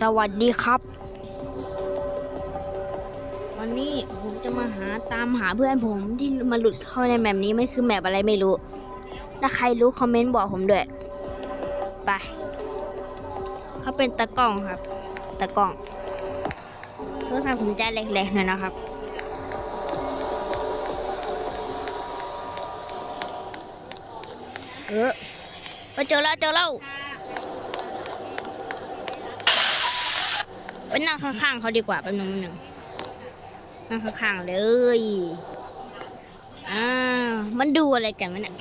สวัสดีครับ วันนี้ผมจะมาหาตามหาเพื่อนผมที่มาหลุดเข้าในแมปนี้ไม่คือแมปอะไรไม่รู้ ถ้าใครรู้คอมเมนต์บอกผมด้วย ไป เขาเป็นตะกล้องครับ ตะกล้องโทรศัพท์ผมจะเล็กๆหน่อยนะครับเออไปเจอแล้วเจอแล้ว ไปนั่งข้างๆเขาดีกว่าแป๊บนึงแป๊บนึงนั่งข้างๆเลยอ่ามันดูอะไรกันวะเนี่ย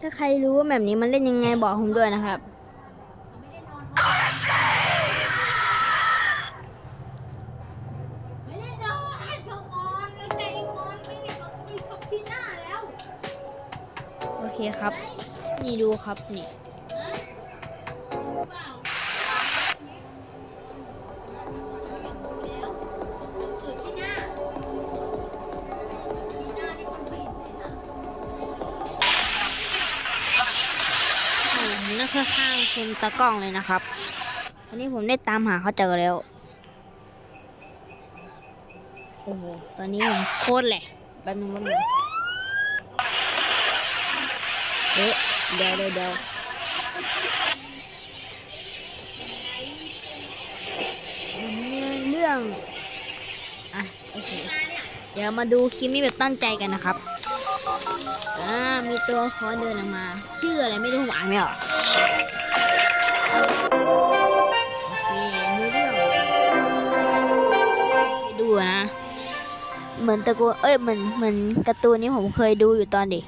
ถ้าใครรู้ว่าแบบนี้มันเล่นยังไงบอกผมด้วยนะครับไม่ได้โดนเขาออนไม่ได้ออนไม่ได้เขามีเขาพีหน้าแล้วโอเคครับ นี่ดูครับนี่ ผมนั่งข้างๆคุณตากล้องเลยนะครับ อันนี้ผมได้ตามหาเขาเจอแล้ว โอ้โห ตอนนี้ผมโคตรแหละแป๊บนึงแป๊บนึงเอ๊ะเดี๋ยวเดี๋ยวเดี๋ยวเนินเรื่อง อะ โอเค เดี๋ยวมาดูคลิปนี้แบบตั้งใจกันนะครับ อ่ามีตัวคอเดินออกมา ชื่ออะไรไม่รู้ผมอ่านไม่ออกโอเคดูเรื่องดูนะ เหมือนตะกูเอ้ยเหมือนเหมือนการ์ตูนนี้ผมเคยดูอยู่ตอนเด็ก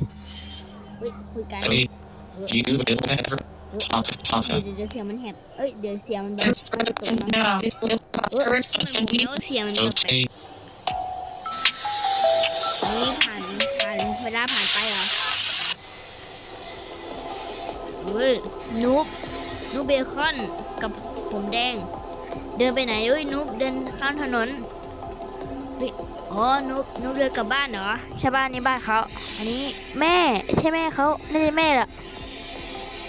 เฮ้ยคุยกัน I mean, เออ you do it ever เออ talk เดี๋ยว talk เดี๋ยวเดี๋ยวเสียงมันแหบเอ้ยเดี๋ยวเสียงมันแบบมันจะตกน้ำ now เออทำไมผมเดี๋ยวเสียงมันแบบ ลาผ่านไปเหรอเฮ้ยนูบนูบเบคอนกับผมแดง เดินไปไหนเอ้ยนูบเดินข้ามถนนเฮ้ยอ๋อนูบนูบเดินกลับบ้านเหรอใช่บ้านนี่บ้านเขาอันนี้แม่ใช่แม่เขาไม่ใช่แม่หรอก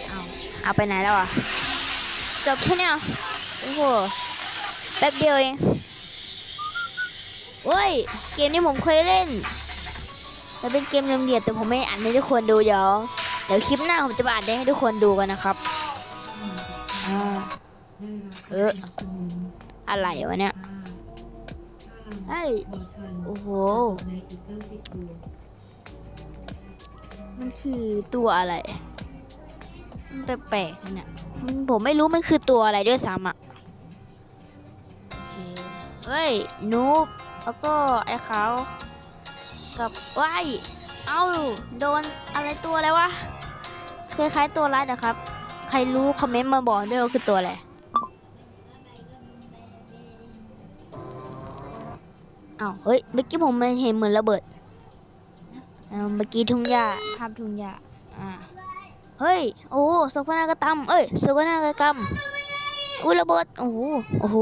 เอาเอาไปไหนแล้วอะจบแค่เนี้ยเหรอโอ้โหแป๊บเดียวเองเว้ย เกมนี้ผมเคยเล่น แต่เป็นเกมเรียมเรียดแต่ผมไม่อ่านให้ทุกคนดูเดี๋ยวเดี๋ยวคลิปหน้าผมจะมาอ่านให้ทุกคนดูกันนะครับเอออะไรวะเนี่ยเฮ้ยโอ้โห มันคือตัวอะไร มันแปลกๆเนี่ยมันผมไม่รู้มันคือตัวอะไรด้วยซ้ำอะเฮ้ย นูบแล้วก็ไอ้เขา กับว่ายเอ้าโดนอะไรตัวอะไรวะคล้ายๆตัวร้ายนะครับ ใครรู้คอมเมนต์มาบอกด้วยว่าคือตัวอะไรเอ้าเฮ้ยเมื่อกี้ผมเห็นเหมือนระเบิดเมื่อกี้ทุ่งหญ้าภาพทุ่งหญ้าอ่าเฮ้ยโอ้โศกนากระตำเอ้ยโศกนากระกำอุ้ยระเบิดโอ้โหโอ้โห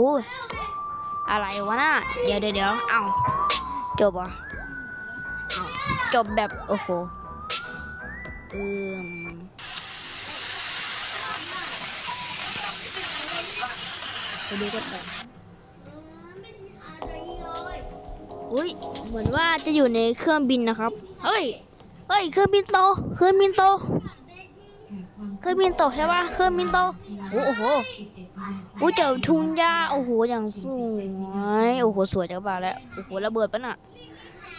อะไรวะน่ะเดี๋ยวเดี๋ยวเดี๋ยวเอ้าจบอะ จบแบบ โอ้โหเอืมไปดูกันต่อไม่มีอะไรเลยอุ้ยเหมือนว่าจะอยู่ในเครื่องบินนะครับ เฮ้ย เฮ้ย เครื่องบินโต เครื่องบินโต เครื่องบินโตใช่ปะเครื่องบินโต โอ้โหโอ้เจอทุ่งหญ้า โอ้โห อย่างสวย โอ้โห สวยจังบ้าแล้ว โอ้โห ระเบิดปะน่ะ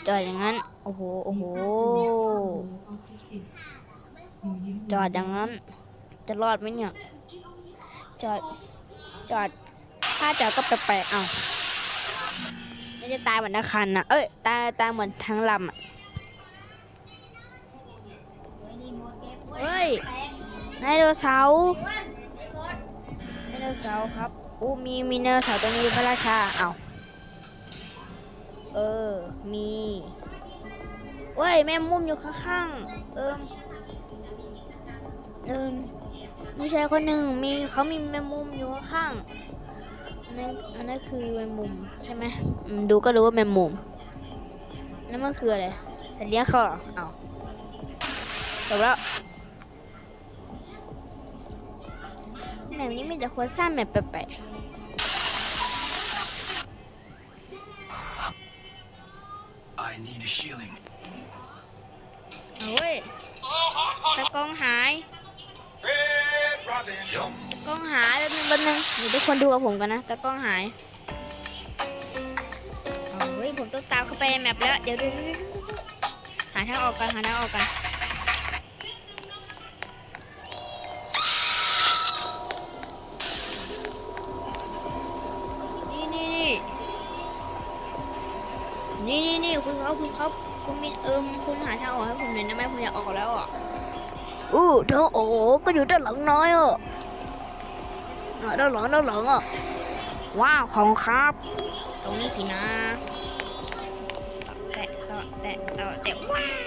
จอดอย่างนั้น โอ้โห โอ้โห จอดอย่างนั้น จะรอดไหมเนี่ย จอด จอด ถ้าจอดก็แปลกๆเอ้าไม่ได้ตายเหมือนนักคันนะ เอ้ย ตาย ตายเหมือนทั้งลำอะ เฮ้ยไดโนเสาร์ไดโนเสาร์ครับอู้มีมีไดโนเสาร์ตัวนี้พระราชา เอ้า เออ มีเว้ยแม่มุมอยู่ข้างๆ เออเออผู้ชายคนหนึ่งมีเขามีแมงมุมอยู่ข้างๆอันนั้นอันนั้นคือแมงมุมใช่ไหมอืมดูก็รู้ว่าแมงมุมนั่นมันคืออะไรสัตว์เลี้ยงเขาเอาจบแล้วแบบนี้มีแต่คนสร้างแบบแปลกๆ เอาเว้ยตะกล้องหาย Red Robin. Yum. กล้องหายแป๊บนึงแป๊บนึงเดี๋ยวทุกคนดูกับผมกันนะตะกล้องหายเอาเฮ้ยผมต้องตามเข้าไปในแมปแล้ว เดี๋ยวเดี๋ยวเดี๋ยวเดี๋ยวหาทางออกกันหาทางออกกันนี่ คุณครับคุณครับ คุณมีเอิมคุณหาทางออกให้ผมหน่อยได้ไหมผมอยากออกแล้วอะอู้ทางออกก็อยู่ด้านหลังน้อยอะอะด้านหลังด้านหลังอะว้าวของครับ ตรงนี้สินะ แตะต่อแตะต่อแตะว้า